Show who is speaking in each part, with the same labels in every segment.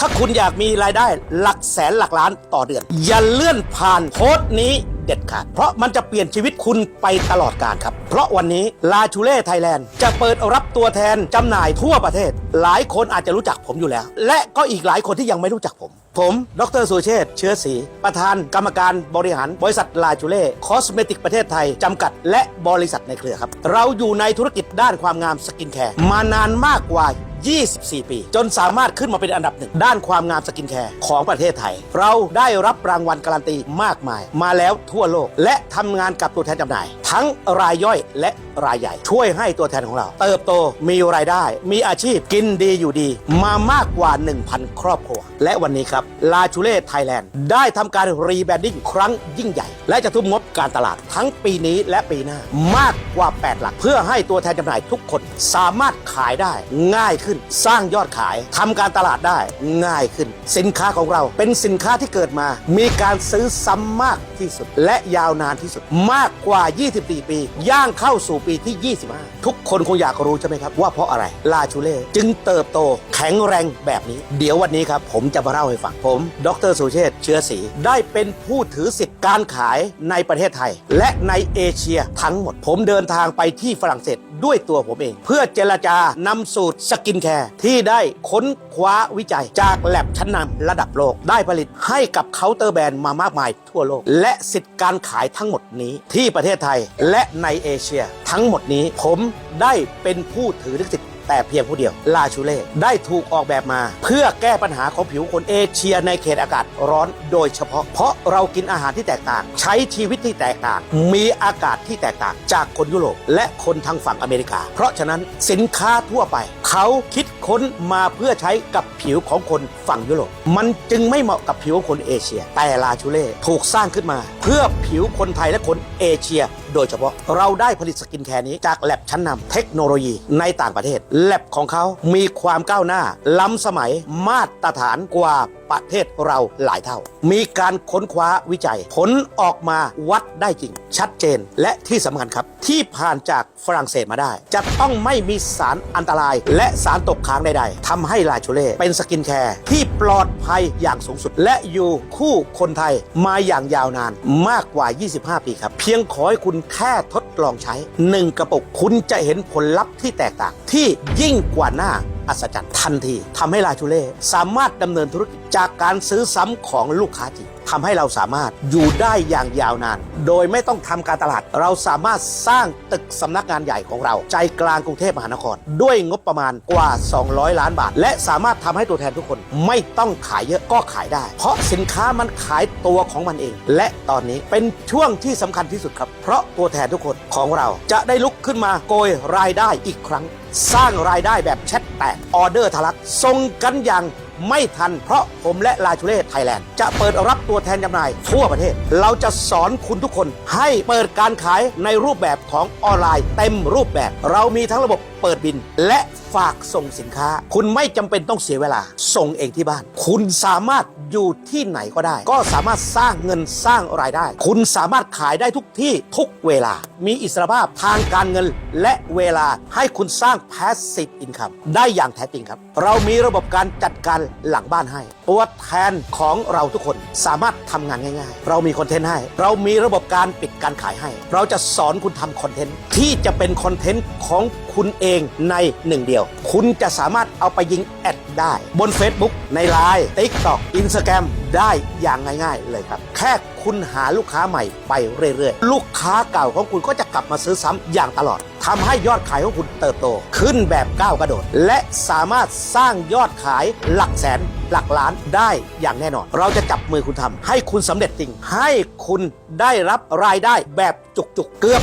Speaker 1: ถ้าคุณอยากมีรายได้หลักแสนหลักล้านต่อเดือน อย่าเลื่อนผ่านโพสต์นี้เด็ดขาด เพราะมันจะเปลี่ยนชีวิตคุณไปตลอดกาลครับ เพราะวันนี้ลาชูเล่ไทยแลนด์จะเปิดรับตัวแทนจำหน่ายทั่วประเทศ หลายคนอาจจะรู้จักผมอยู่แล้ว และก็อีกหลายคนที่ยังไม่รู้จักผม ผม ดรสุเชษเชื้อศรีประธานกรรมการบริหารบริษัทลาชูเล่คอสเมติกประเทศไทย จำกัด และบริษัทในเครือครับ เราอยู่ในธุรกิจด้านความงามสกินแคร์มานานมากกว่า 24 ปี จนสามารถขึ้นมาเป็นอันดับหนึ่ง ด้านความงามสกินแคร์ของประเทศไทย เราได้รับรางวัลการันตีมากมาย มาแล้วทั่วโลก และทำงานกับตัวแทนจำหน่าย ทั้งรายย่อยและรายใหญ่ ช่วยให้ตัวแทนของเรา เติบโตมีรายได้ มีอาชีพกินดีอยู่ดี มามากกว่า 1,000 ครอบครัว และวันนี้ครับลาชูเล่ไทยแลนด์ได้ทำการรีแบรนดิ้งครั้งยิ่งใหญ่ และจะทุ่มงบการตลาดทั้งปีนี้และปีหน้ามากกว่า 8 หลัก เพื่อให้ตัวแทนจำหน่ายทุกคนสามารถขายได้ง่ายขึ้นสร้างยอดขายทำการตลาดได้ง่ายขึ้น สินค้าของเราเป็นสินค้าที่เกิดมา มีการซื้อซ้ำมากที่สุด และยาวนานที่สุดมากกว่า 24 ปี ย่างเข้าสู่ปีที่ 25 ทุกคนคงอยากรู้ใช่ไหมครับ ว่าเพราะอะไรลาชูเล่จึงเติบโตแข็งแรงแบบนี้ เดี๋ยววันนี้ครับ ผมจะมาเล่าให้ฟังผม ดรสุเชษเชื้อศรีได้เป็นผู้ถือสิทธิ์การขายในประเทศไทย และในเอเชียทั้งหมด ผมเดินทางไปที่ฝรั่งเศส ด้วยตัวผมเอง เพื่อเจรจานำสูตรสกินแคร์ที่ได้ค้นคว้าวิจัยจากแลบชั้นนำระดับโลก ได้ผลิตให้กับเคาน์เตอร์แบรนด์มามากมายทั่วโลก และสิทธิ์การขายทั้งหมดนี้ที่ประเทศไทยและในเอเชีย ทั้งหมดนี้ผมได้เป็นผู้ถือลิขสิทธิ์ แต่เพียงผู้เดียวลาชูเล่ได้ถูกออกแบบมา เพื่อแก้ปัญหาของผิวคนเอเชียในเขตอากาศร้อนโดยเฉพาะ เพราะเรากินอาหารที่แตกต่าง ใช้ชีวิตที่แตกต่าง มีอากาศที่แตกต่าง จากคนยุโรปและคนทางฝั่งอเมริกา เพราะฉะนั้นสินค้าทั่วไป เขาคิด ค้นมาเพื่อใช้กับผิวของคนฝั่งยุโรป มันจึงไม่เหมาะกับผิวของคนเอเชีย แต่ลาชูเล่ถูกสร้างขึ้นมา เพื่อผิวคนไทยและคนเอเชีย โดยเฉพาะเราได้ผลิตสกินแคร์นี้จากแลบชั้นนำเทคโนโลยีในต่างประเทศแลบของเขามีความก้าวหน้า ล้ำสมัยมาตรฐานกว่าประเทศเราหลายเท่ามีการค้นคว้าวิจัย ผลออกมาวัดได้จริง ชัดเจนและที่สำคัญครับ ที่ผ่านจากฝรั่งเศสมาได้ จะต้องไม่มีสารอันตราย และสารตกค้างใดๆทำให้ลาชูเล่เป็นสกินแคร์ที่ปลอดภัยอย่างสูงสุด และอยู่คู่คนไทยมาอย่างยาวนานมากกว่า 25 ปีครับ เพียงขอให้คุณแค่ทดลองใช้ 1 กระปุกคุณจะเห็นผลลัพธ์ที่แตกต่าง ที่ยิ่งกว่าหน้าอัศจรรย์ทันทีทำให้ลาชูเล่สามารถดำเนินธุรกิจจากการซื้อซ้ำของลูกค้าจริงทำให้เราสามารถอยู่ได้อย่างยาวนาน โดยไม่ต้องทำการตลาด เราสามารถสร้างตึกสำนักงานใหญ่ของเรา ใจกลางกรุงเทพมหานคร ด้วยงบประมาณกว่า 200 ล้านบาท และสามารถทำให้ตัวแทนทุกคนไม่ต้องขายเยอะก็ขายได้ เพราะสินค้ามันขายตัวของมันเอง และตอนนี้เป็นช่วงที่สำคัญที่สุดครับ เพราะตัวแทนทุกคนของเราจะได้ลุกขึ้นมาโกยรายได้อีกครั้ง สร้างรายได้แบบแชทแตกออเดอร์ทะลักส่งกันอย่าง ไม่ทันเพราะผมและลาชูเล่ไทยแลนด์ จะเปิดรับตัวแทนจำหน่ายทั่วประเทศ เราจะสอนคุณทุกคนให้เปิดการขายในรูปแบบของออนไลน์เต็มรูปแบบ เรามีทั้งระบบเปิดบิน และฝากส่งสินค้า คุณไม่จำเป็นต้องเสียเวลา ส่งเองที่บ้าน คุณสามารถอยู่ที่ไหนก็ได้ ก็สามารถสร้างเงินสร้างรายได้ คุณสามารถขายได้ทุกที่ทุกเวลา มีอิสรภาพทางการเงินและเวลาให้คุณสร้าง passive income ได้อย่างแท้จริงครับ เรามีระบบการจัดการหลังบ้านให้ตัวแทนของเราทุกคนสามารถทำงานง่าย ๆ เรามีคอนเทนต์ให้ เรามีระบบการปิดการขายให้ เราจะสอนคุณทำคอนเทนต์ที่จะเป็นคอนเทนต์ของคุณเองในหนึ่งเดียว คุณจะสามารถเอาไปยิงแอดได้ บน Facebook ใน Line TikTok Instagram ได้อย่างง่ายๆเลยครับ แค่คุณหาลูกค้าใหม่ไปเรื่อยๆ ลูกค้าเก่าของคุณก็จะกลับมาซื้อซ้ำอย่างตลอดทำให้ยอดขายของคุณเติบโต ขึ้นแบบก้าวกระโดด และสามารถสร้างยอดขายหลักแสนหลักล้านได้อย่างแน่นอน เราจะจับมือคุณทำให้คุณสำเร็จจริง ให้คุณได้รับรายได้แบบจุกๆ เกือบ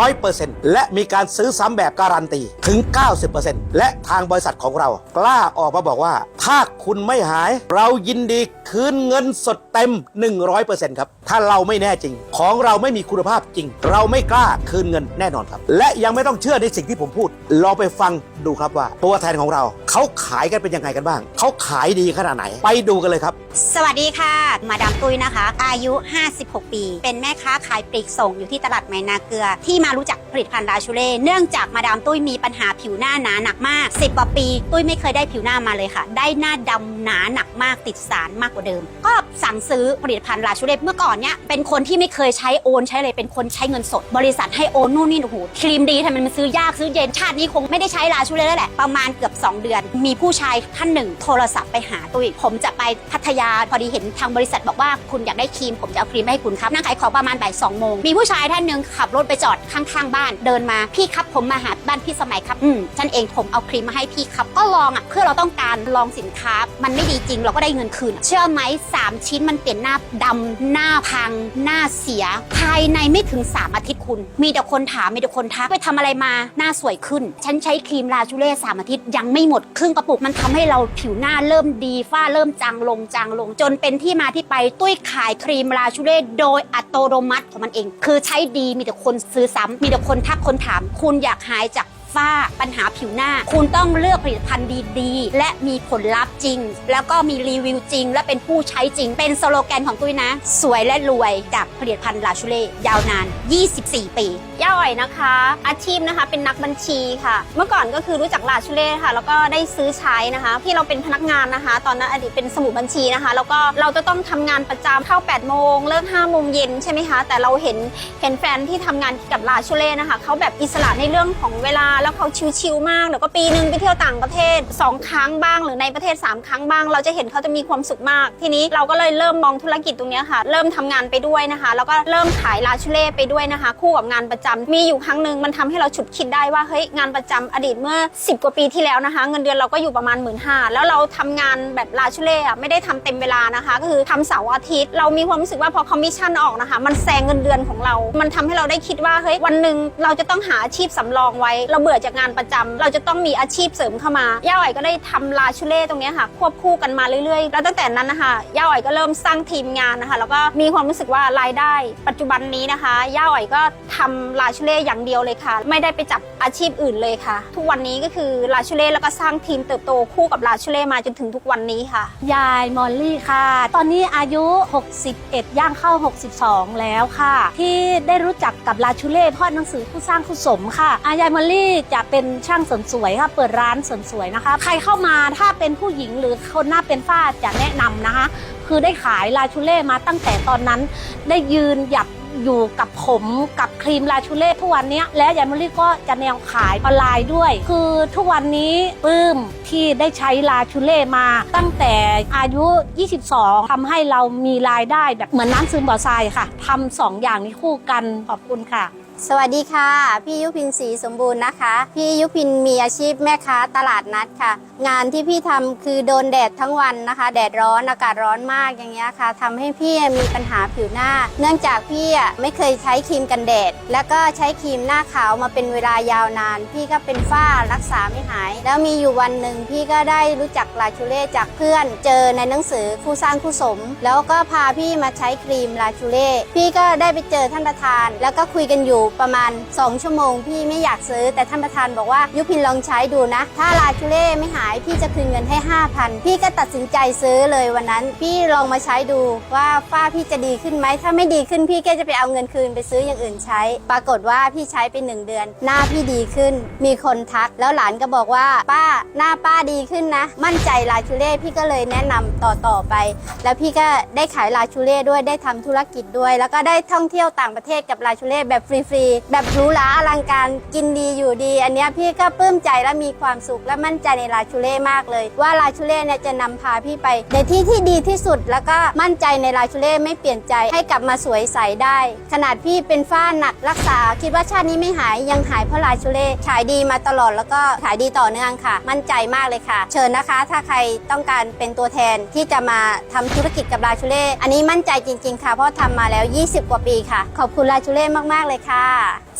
Speaker 1: 100%และมีการซื้อซ้ำแบบการันตีถึง 90%และทางบริษัทของเรา กล้าออกมาบอกว่า ถ้าคุณไม่หาย เรายินดีคืนนเงินสดเต็ม 100%ครับ ถ้าเราไม่แน่จริง ของเราไม่มีคุณภาพจริง เราไม่กล้าคืนเงินแน่นอนครับ และยังไม่ต้องเชื่อในสิ่งที่ผมพูด ลองไปฟังดูครับว่า ตัวแทนของเรา เขาขายกันเป็นยังไงกันบ้าง เขาขายดีขนาดไหน ไปดูกันเลยครับ
Speaker 2: สวัสดีค่ะ มาดามตุ้ยนะคะ อายุ 56 ปี เป็นแม่ค้าขายปลีกส่งอยู่ที่ตลาดไมนาเกลือ ที่มารู้จักผลิตภัณฑ์ลาชูเล่เนื่องจากมาดามตุ้ยมีปัญหาผิวหน้าหนาหนักมาก 10 กว่าปี ตุ้ยไม่เคยได้ผิวหน้ามาเลยค่ะ ได้หน้าดำหนาหนักมากติดสารมากกว่าเดิม ก็สั่งซื้อผลิตภัณฑ์ลาชูเล่เมื่อก่อนเนี้ยเป็นคนที่ไม่เคยใช้โอนใช้เลยเป็นคนใช้เงินสด บริษัทให้โอนนู่นนี่โอ้โหครีมดีทำไมมันซื้อยากซื้อเย็นชาตินี้คงไม่ได้ใช้ลาชูเล่แล้วแหละประมาณเกือบ 2 เดือน มีผู้ชายท่านหนึ่ง โทรศัพท์ไปหาตุ้ยผมจะไปพัทยาพอดีเห็นทางบริษัทบอกว่าคุณอยากได้ครีม ผมจะเอาครีมมาให้คุณครับนั่งขายของประมาณบ่ายสองโมงมีผู้ชายท่านหนึ่งขับรถไปจอดข้างๆบ้านเดินมาพี่ครับผมมาหาบ้านพี่สมัยครับอืมฉันเองผมเอาครีมมาให้พี่ครับก็ลองอะเพื่อเราต้องการลองสินค้า มันไม่ดีจริงเราก็ได้เงินคืน เชื่อไหมสามชิ้นมันเปลี่ยนหน้าดำหน้าพัง หน้าเสีย ภายในไม่ถึง 3 อาทิตย์คุณ มีแต่คนถามมีแต่คนทักไปทำอะไรมาหน้าสวยขึ้น ฉันใช้ครีมลาจูเล่สามอาทิตย์ยังไม่หมดครึ่งกระปุกมันทำให้เราผิวหน้าเริ่มดีฝ้าเริ่มจางลงจางลง จนเป็นที่มาที่ไปตุ้ยขายครีมลาชูเล่โดยอัตโนมัติของมันเอง คือใช้ดีมีแต่คนซื้อซ้ำมีแต่คนทักคนถาม คุณอยากหายจาก ฝ้าปัญหาผิวหน้า คุณต้องเลือกผลิตภัณฑ์ดีๆ และมีผลลัพธ์จริง แล้วก็มีรีวิวจริง และเป็นผู้ใช้จริง เป็นสโลแกนของตุ้ยนะ สวยและรวยจากผลิตภัณฑ์ลาชูเล่ยาวนาน 24 ปี
Speaker 3: ย่าอ่อยนะคะ อาชีพนะคะเป็นนักบัญชีค่ะ เมื่อก่อนก็คือรู้จักลาชูเล่ค่ะ แล้วก็ได้ซื้อใช้นะคะ ที่เราเป็นพนักงานนะคะ ตอนนั้นอดีตเป็นสมุดบัญชีนะคะ แล้วก็เราจะต้องทำงานประจำเข้า8โมงเลิก5โมงเย็นใช่ไหมคะ แต่เราเห็นเห็นแฟนที่ทำงานกับลาชูเล่นะคะเขาแบบอิสระในเรื่องของเวลาแล้วเขาชิลๆมากเดี๋ยวก็ปีนึงไปเที่ยวต่างประเทศ 2 ครั้งบ้างหรือในประเทศ 3 ครั้งบ้าง เราจะเห็นเขาจะมีความสุขมาก ทีนี้เราก็เลยเริ่มมองธุรกิจตรงนี้ค่ะ เริ่มทำงานไปด้วยนะคะ แล้วก็เริ่มขายลาชูเล่ไปด้วยนะคะ คู่กับงานประจำมีอยู่ครั้งหนึ่งมันทำให้เราฉุดคิดได้ว่าเฮ้ยงานประจำอดีตเมื่อ 10 กว่าปีที่แล้วนะคะ เงินเดือนเราก็อยู่ประมาณ1 5ื่นแล้วเราทำงานแบบลาชูเล่อะไม่ได้ทำเต็มเวลานะคะ ก็คือทำเสาร์อาทิตย์เรามีความรู้สึกว่าพอคอมมิชชั่นออกนะคะ มันแซงเงินเดือนของเรา มันทำให้เราได้คิดว่าเฮ้ยวันหนึ่งเราจะต้องหาอาชีพสำรองไว้เราเบื่อจากงานประจำเราจะต้องมีอาชีพเสริมเข้ามา ย่าอ๋อยก็ได้ทำลาชูเล่ตรงนี้ค่ะ ควบคู่กันมาเรื่อยๆ แล้วตั้งแต่นั้นนะคะ ย่าอ๋อยก็เริ่มสร้างทีมงานนะคะ แล้วก็มีความรู้สึกว่ารายได้ ปัจจุบันนี้นะคะ ย่าอ๋อยก็ทำลาชูเล่อย่างเดียวเลยค่ะ ไม่ได้ไปจับอาชีพอื่นเลยค่ะ ทุกวันนี้ก็คือลาชูเล่แล้วก็สร้างทีมเติบโตคู่กับลาชูเล่มาจนถึงทุกวันนี้ค่ะ
Speaker 4: ยายมอลลี่ค่ะ ตอนนี้อายุ 61 ย่างเข้า 62 แล้วค่ะ ที่ได้รู้จักกับลาชูเล่พราะหนังสือผู้สร้างผู้สมค่ะอายายมอลลี่จะเป็นช่างเสริมสวยค่ะเปิดร้านเสริมสวยนะคะ ใครเข้ามาถ้าเป็นผู้หญิงหรือคนหน้าเป็นฝ้าจะแนะนำนะคะ คือได้ขายลาชูเล่มาตั้งแต่ตอนนั้น ได้ยืนหยัดอยู่กับผมกับครีมลาชูเล่ทุกวันนี้และยายมลี่ก็จะแนวขายออนไลน์ด้วย คือทุกวันนี้ปลื้มที่ได้ใช้ลาชูเล่มา ตั้งแต่อายุ 22ทำให้เรามีรายได้แบบเหมือนน้ำซึมบ่อทรายค่ะทำสองอย่างนี้คู่กันขอบคุณค่ะ
Speaker 5: สวัสดีค่ะ พี่ยุพินศรีสมบูรณ์นะคะ พี่ยุพินมีอาชีพแม่ค้าตลาดนัดค่ะ งานที่พี่ทำคือโดนแดดทั้งวันนะคะ แดดร้อนอากาศร้อนมากอย่างเงี้ยค่ะทำให้พี่มีปัญหาผิวหน้า เนื่องจากพี่ไม่เคยใช้ครีมกันแดด แล้วก็ใช้ครีมหน้าขาวมาเป็นเวลายาวนาน พี่ก็เป็นฝ้ารักษาไม่หาย แล้วมีอยู่วันหนึ่งพี่ก็ได้รู้จักลาชูเล่จากเพื่อน เจอในหนังสือคู่สร้างคู่สม แล้วก็พาพี่มาใช้ครีมลาชูเล่พี่ก็ได้ไปเจอท่านประธาน แล้วก็คุยกันอยู่ประมาณ 2 ชั่วโมง พี่ไม่อยากซื้อ แต่ท่านประธานบอกว่ายุพินลองใช้ดูนะ ถ้าลาชูเล่ไม่หายพี่จะคืนเงินให้ 5,000 พี่ก็ตัดสินใจซื้อเลยวันนั้น พี่ลองมาใช้ดูว่าฝ้าพี่จะดีขึ้นไหมถ้าไม่ดีขึ้นพี่ก็จะไปเอาเงินคืนไปซื้ออย่างอื่นใช้ ปรากฏว่าพี่ใช้ไปหนึ่งเดือน หน้าพี่ดีขึ้น มีคนทัก แล้วหลานก็บอกว่าป้าหน้าป้าดีขึ้นนะ มั่นใจลาชูเล่พี่ก็เลยแนะนำต่อต่อๆไป แล้วพี่ก็ได้ขายลาชูเล่ด้วยได้ทำธุรกิจด้วย แล้วก็ได้ท่องเที่ยวต่างประเทศกับลาชูเล่แบบฟรีๆแบบหรูหราอลังการกินดีอยู่ดี อันนี้พี่ก็ปลื้มใจและมีความสุขและมั่นใจในลาชูเล่มากเลย ว่าลาชูเล่เนี่ยจะนำพาพี่ไป ในที่ที่ดีที่สุดแล้วก็มั่นใจในลาชูเล่ไม่เปลี่ยนใจให้กลับมาสวยใสได้ ขนาดพี่เป็นฝ้าหนักรักษา คิดว่าชาตินี้ไม่หายยังหายเพราะลาชูเล่ขายดีมาตลอดแล้วก็ขายดีต่อเนื่องค่ะ มั่นใจมากเลยค่ะ เชิญนะคะ ถ้าใครต้องการเป็นตัวแทนที่จะมาทำธุรกิจกับลาชูเล่อันนี้มั่นใจจริง ๆ ค่ะเพราะทำมาแล้ว 20 กว่าปีค่ะ ขอบคุณลาชูเล่มากๆเลยค่ะ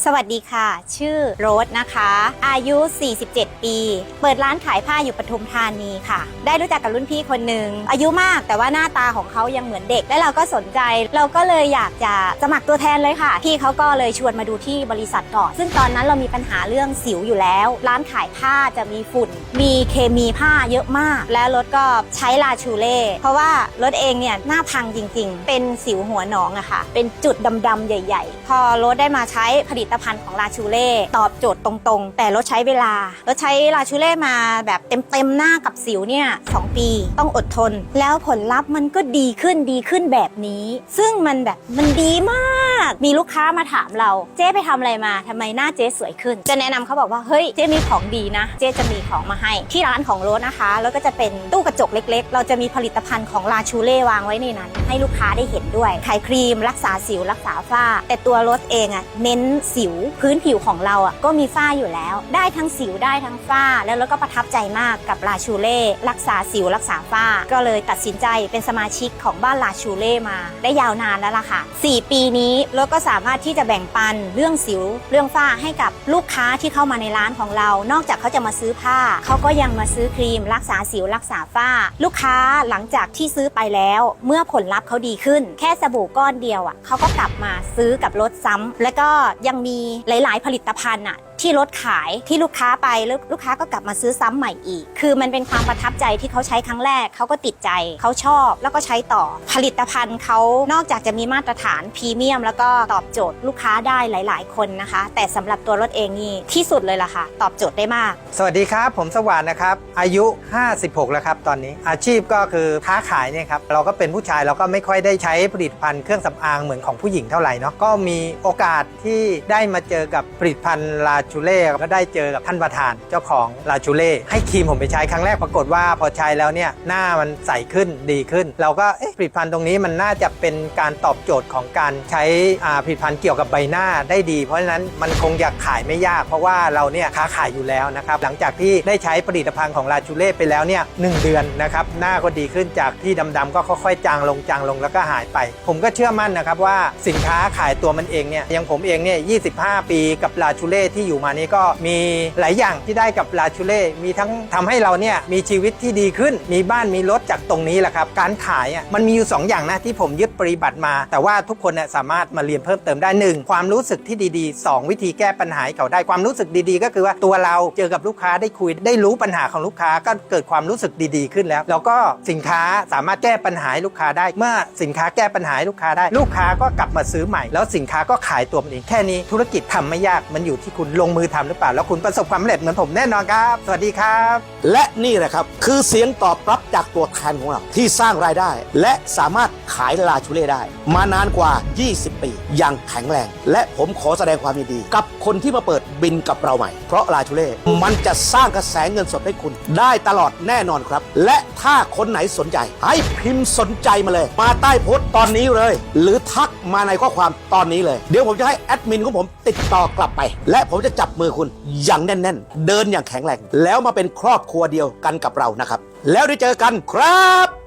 Speaker 2: สวัสดีค่ะ ชื่อโรสนะคะ อายุ 47 ปี เปิดร้านขายผ้าอยู่ปทุมธานีค่ะ ได้รู้จักกับรุ่นพี่คนหนึ่งอายุมากแต่ว่าหน้าตาของเขายังเหมือนเด็ก และเราก็สนใจ เราก็เลยอยากจะสมัครตัวแทนเลยค่ะ พี่เขาก็เลยชวนมาดูที่บริษัทก่อน ซึ่งตอนนั้นเรามีปัญหาเรื่องสิวอยู่แล้ว ร้านขายผ้าจะมีฝุ่น มีเคมีผ้าเยอะมาก และรถก็ใช้ลาชูเล่เพราะว่ารถเองเนี่ยหน้าพังจริง ๆ เป็นสิวหัวหนองอะค่ะ เป็นจุดดำๆใหญ่ ๆ พอรถได้มาใช้
Speaker 6: ช้ผลิตภัณฑ์ของลาชูเล่ตอบโจทย์ตรงๆ แต่ลดใช้เวลาลดใช้ลาชูเล่มาแบบเต็มๆหน้ากับสิวเนี่ยสองปีต้องอดทน แล้วผลลัพธ์มันก็ดีขึ้นดีขึ้นแบบนี้ ซึ่งมันแบบมันดีมาก มีลูกค้ามาถามเรา เจ๊ไปทำอะไรมาทำไมหน้าเจ๊สวยขึ้น จะแนะนำเขาบอกว่าเฮ้ยเจ๊มีของดีนะ เจ๊จะมีของมาให้ ที่ร้านของโรสนะคะ แล้วก็จะเป็นตู้กระจกเล็ก ๆ เราจะมีผลิตภัณฑ์ของลาชูเล่วางไว้ในนั้น ให้ลูกค้าได้เห็นด้วยขายครีม รักษาสิวรักษาฝ้า แต่ตัวโรสเองอะเน้นสิวพื้นผิวของเราอะก็มีฝ้าอยู่แล้ว ได้ทั้งสิวได้ทั้งฝ้า แล้วเราก็ประทับใจมากกับลาชูเล่รักษาสิวรักษาฝ้า ก็เลยตัดสินใจเป็นสมาชิกของบ้านลาชูเล่มา ได้ยาวนานแล้วล่ะค่ะ 4 ปีนี้เราก็สามารถที่จะแบ่งปันเรื่องสิวเรื่องฝ้าให้กับลูกค้าที่เข้ามาในร้านของเรา นอกจากเขาจะมาซื้อผ้า เขาก็ยังมาซื้อครีม รักษาสิวรักษาฝ้า ลูกค้าหลังจากที่ซื้อไปแล้ว เมื่อผลลัพธ์เขาดีขึ้น แค่สบู่ก้อนเดียวอะเขาก็กลับมาซื้อกับรถซ้ำแล้วก็ยังมีหลาย ๆ ผลิตภัณฑ์อะ ที่รถขายที่ลูกค้าไปแล้วลูกค้าก็กลับมาซื้อซ้ำใหม่อีก คือมันเป็นความประทับใจที่เขาใช้ครั้งแรกเขาก็ติดใจเขาชอบแล้วก็ใช้ต่อผลิตภัณฑ์เขานอกจากจะมีมาตรฐานพรีเมียม แล้วก็ตอบโจทย์ลูกค้าได้หลาย ๆ คนนะคะ แต่สำหรับตัวรถเองนี่ที่สุดเลยล่ะค่ะ ตอบโจทย์ได้มาก
Speaker 7: สวัสดีครับ ผมสว่านนะครับ อายุ 56 แล้วครับตอนนี้อาชีพก็คือค้าขายเนี่ยครับเราก็เป็นผู้ชายเราก็ไม่ค่อยได้ใช้ผลิตภัณฑ์เครื่องสำอางเหมือนของผู้หญิงเท่าไหร่เนาะก็มีโอกาสที่ได้มาเจอกับผลิตภัณฑ์ลาชูเล่ก็ได้เจอกับท่านประธานเจ้าของลาชูเล่ให้ครีมผมไปใช้ครั้งแรกปรากฏว่าพอใช้แล้วเนี่ยหน้ามันใสขึ้นดีขึ้น เราก็เอ๊ะผลิตภัณฑ์ตรงนี้มันน่าจะเป็นการตอบโจทย์ของการใช้ผลิตภัณฑ์เกี่ยวกับใบหน้าได้ดี เพราะฉะนั้นมันคงจะขายไม่ยาก เพราะว่าเราเนี่ยค้าขายอยู่แล้วนะครับหลังจากที่ได้ใช้ผลิตภัณฑ์ของลาชูเล่ไปแล้วเนี่ยหนึ่งเดือนนะครับหน้าก็ดีขึ้นจากที่ดำๆก็ค่อยๆจางลงจางลงแล้วก็หายไป ผมก็เชื่อมั่นนะครับว่าสินค้าขายตัวมันเองเนี่ยอย่างผมเองเนี่ย25 ปีกับลาชูเล่ที่อยู่มานี้ก็มีหลายอย่างที่ได้กับลาชูเล่ มีทั้งทำให้เราเนี่ยมีชีวิตที่ดีขึ้น มีบ้านมีรถจากตรงนี้แหละครับ การขายอะมันมีอยู่สองอย่างนะที่ผมยึดปฏิบัติมา แต่ว่าทุกคนเนี่ยสามารถมาเรียนเพิ่มเติมได้หนึ่งความรู้สึกที่ดีๆ 2 วิธีแก้ปัญหาเขาได้ความรู้สึกดีๆ ก็คือว่าตัวเราเจอกับลูกค้าได้คุยได้รู้ปัญหาของลูกค้าก็เกิดความรู้สึกดีๆ ขึ้นแล้ว แล้วก็สินค้าสามารถแก้ปัญหาลูกค้าได้ เมื่อสินค้าแก้ปัญหาลูกค้าได้ ลูกค้าก็กลับมาซื้อใหม่ แล้วสินค้าก็ขายตัวมันเองแค่นี้ธุรกิจทำไม่ยากมันอยู่ที่คุณลงงมือทำหรือเปล่า แล้วคุณประสบความสำเร็จเหมือนผมแน่นอนครับ สวัสดีครับ
Speaker 1: และนี่แหละครับ คือเสียงตอบรับจากตัวแทนของเราที่สร้างรายได้ และสามารถขายลาชูเล่ได้ มานานกว่า 20 ปี อย่างแข็งแรง และผมขอแสดงความยินดี กับคนที่มาเปิดบินกับเราใหม่ เพราะลาชูเล่มันจะสร้างกระแสเงินสดให้คุณ ได้ตลอดแน่นอนครับ และถ้าคนไหนสนใจ ให้พิมพ์สนใจมาเลย มาใต้โพสต์ตอนนี้เลย หรือทักมาในข้อความตอนนี้เลย เดี๋ยวผมจะให้แอดมินของผมติดต่อกลับไป และผมจะจับมือคุณอย่างแน่น ๆ เดินอย่างแข็งแรง แล้วมาเป็นครอบครัวเดียวกันกับเรานะครับ แล้วได้เจอกันครับ